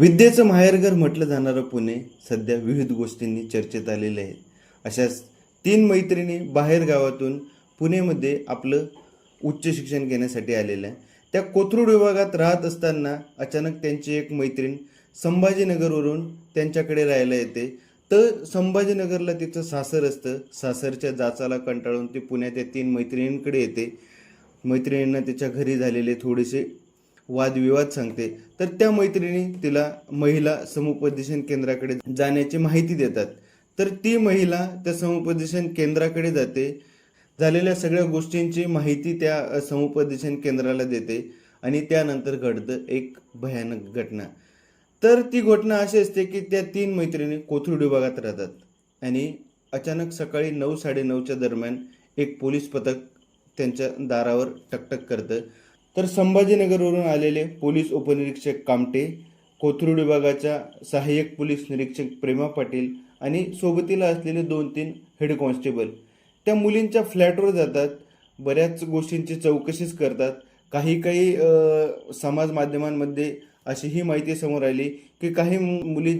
विद्येचं माहेरघर म्हटलं जाणारं पुणे सध्या विविध गोष्टींनी चर्चेत आलेले आहे अशाच तीन मैत्रिणी बाहेर गावातून पुणेमध्ये आपलं उच्च शिक्षण घेण्यासाठी आलेल्या आहे त्या कोथरूड विभागात राहत असताना अचानक त्यांची एक मैत्रीण संभाजीनगरवरून त्यांच्याकडे राहायला येते. तर संभाजीनगरला तिचं सासर असतं. सासरच्या जाचाला कंटाळून ती पुण्याच्या तीन मैत्रिणींकडे येते. मैत्रिणींना तिच्या घरी झालेले थोडेसे वादविवाद सांगते. तर त्या मैत्रिणी तिला महिला समुपदेशन केंद्राकडे जाण्याची माहिती देतात. तर ती महिला त्या समुपदेशन केंद्राकडे जाते. झालेल्या सगळ्या गोष्टींची माहिती त्या समुपदेशन केंद्राला देते आणि त्यानंतर घडतं एक भयानक घटना. तर ती घटना अशी असते की त्या तीन मैत्रिणी कोथरूड विभागात राहतात आणि अचानक सकाळी नऊ साडेनऊच्या दरम्यान एक पोलीस पथक त्यांच्या दारावर टकटक करतं. तर संभाजीनगरवरून आलेले पोलीस उपनिरीक्षक कामटे कोथरूड विभागाच्या सहाय्यक पोलीस निरीक्षक प्रेमा पाटील आणि सोबतीला असलेले दोन तीन हेड कॉन्स्टेबल. त्या मुलींच्या फ्लॅटवर जातात बऱ्याच गोष्टींची चौकशीच करतात. काही काही समाज माध्यमांमध्ये अशी ही माहिती समोर आली की काही मुली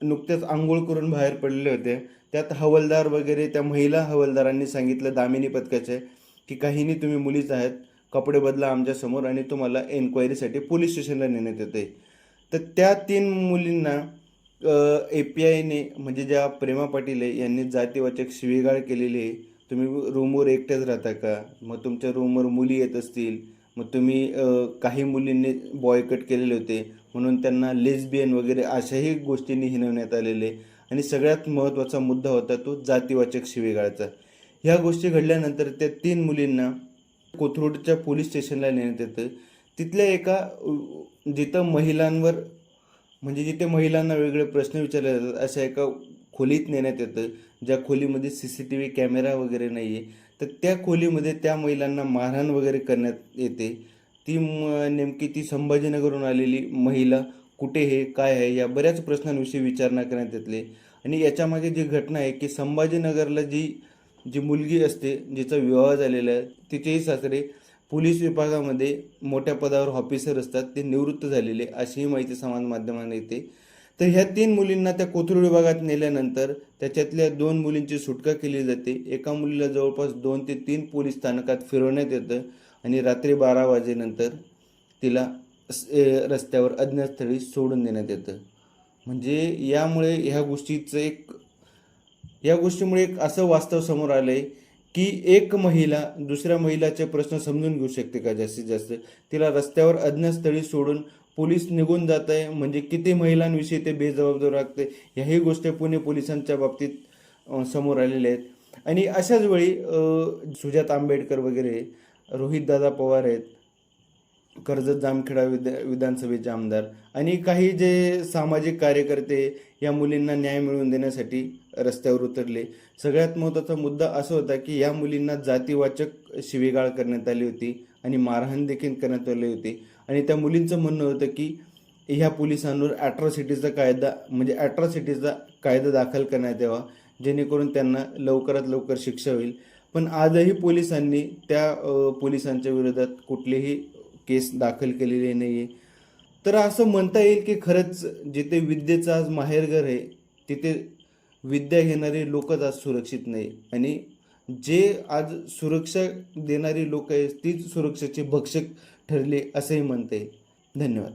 नुकत्याच आंघोळ करून बाहेर पडलेल्या होत्या. त्यात हवलदार वगैरे त्या महिला हवलदारांनी सांगितलं दामिनी पथकाचे की काहींनी तुम्ही मुलीच आहात. कपडे बदला आमच्यासमोर आणि तुम्हाला एन्क्वायरीसाठी पोलीस स्टेशनला नेण्यात येते तर त्या तीन मुलींना ए पी आयने म्हणजे ज्या प्रेमा पाटील आहे यांनी जातीवाचक शिवीगाळ केलेली आहे. तुम्ही रूमवर एकट्याच राहता का? मग तुमच्या रूमवर मुली येत असतील. मग तुम्ही काही मुलींनी बॉयकट केलेले होते. म्हणून त्यांना लेस्बियन वगैरे अशाही गोष्टींनी हिनवण्यात आलेले आणि सगळ्यात महत्त्वाचा मुद्दा होता तो जातीवाचक शिवीगाळाचा. ह्या गोष्टी घडल्यानंतर त्या तीन मुलींना कोथरूडच्या पोलीस स्टेशनला नेण्यात येतं. तिथल्या एका जिथं महिलांवर म्हणजे जिथे महिलांना वेगळे प्रश्न विचारले जातात अशा एका खोलीत नेण्यात येतं ज्या खोलीमध्ये C C T V camera वगैरे नाही आहे तर त्या खोलीमध्ये त्या महिलांना मारहाण वगैरे करण्यात येते. ती नेमकी ती संभाजीनगरहून आलेली महिला कुठे आहे काय आहे या बऱ्याच प्रश्नांविषयी विचारणा करण्यात येतले. आणि याच्यामागे जी घटना आहे की संभाजीनगरला जी जी मुलगी असते जिचा विवाह झालेला आहे तिचेही सासरे पोलीस विभागामध्ये मोठ्या पदावर ऑफिसर असतात ते निवृत्त झालेले अशीही माहिती समाज माध्यमांना येते. तर ह्या तीन मुलींना त्या कोथरूड विभागात नेल्यानंतर त्याच्यातल्या दोन मुलींची सुटका केली जाते. एका मुलीला जवळपास दोन ते तीन पोलीस स्थानकात फिरवण्यात येतं आणि रात्री बारा वाजेनंतर तिला रस्त्यावर अज्ञातस्थळी सोडून देण्यात येतं. म्हणजे यामुळे ह्या गोष्टीचं एक या गोष्टीमुळे एक असं वास्तव समोर आलं आहे की एक महिला दुसऱ्या महिलाचे प्रश्न समजून घेऊ शकते का जास्तीत जास्त? तिला रस्त्यावर अज्ञातस्थळी सोडून पोलीस निघून जात आहे. म्हणजे किती महिलांविषयी ते बेजबाबदार वागते ह्याही गोष्टी पुणे पोलिसांच्या बाबतीत समोर आलेल्या आहेत. आणि अशाच वेळी सुजात आंबेडकर वगैरे रोहितदादा पवार आहेत कर्जत जामखेडा विद्या विधानसभेचे आमदार आणि काही जे सामाजिक कार्यकर्ते या मुलींना न्याय मिळवून देण्यासाठी रस्त्यावर उतरले. सगळ्यात महत्त्वाचा मुद्दा असा होता की या मुलींना जातीवाचक शिवीगाळ करण्यात आली होती आणि मारहाण देखील करण्यात आली होती. आणि त्या मुलींचं म्हणणं होतं की ह्या पोलिसांवर ॲट्रॉसिटीचा कायदा म्हणजे ॲट्रॉसिटीचा कायदा दाखल करण्यात यावा जेणेकरून त्यांना लवकरात लवकर शिक्षा होईल. पण आजही पोलिसांनी त्या पोलिसांच्या विरोधात कुठलीही केस दाखल केलेली नाही आहे तर असं म्हणता येईल की खरंच जिथे विद्येचं आज माहेरघर आहे तिथे विद्या घेणारे लोकच आज सुरक्षित नाही. आणि जे आज सुरक्षा देणारी लोक आहेत तीच सुरक्षेचे भक्षक ठरले असंही म्हणता येईल. धन्यवाद.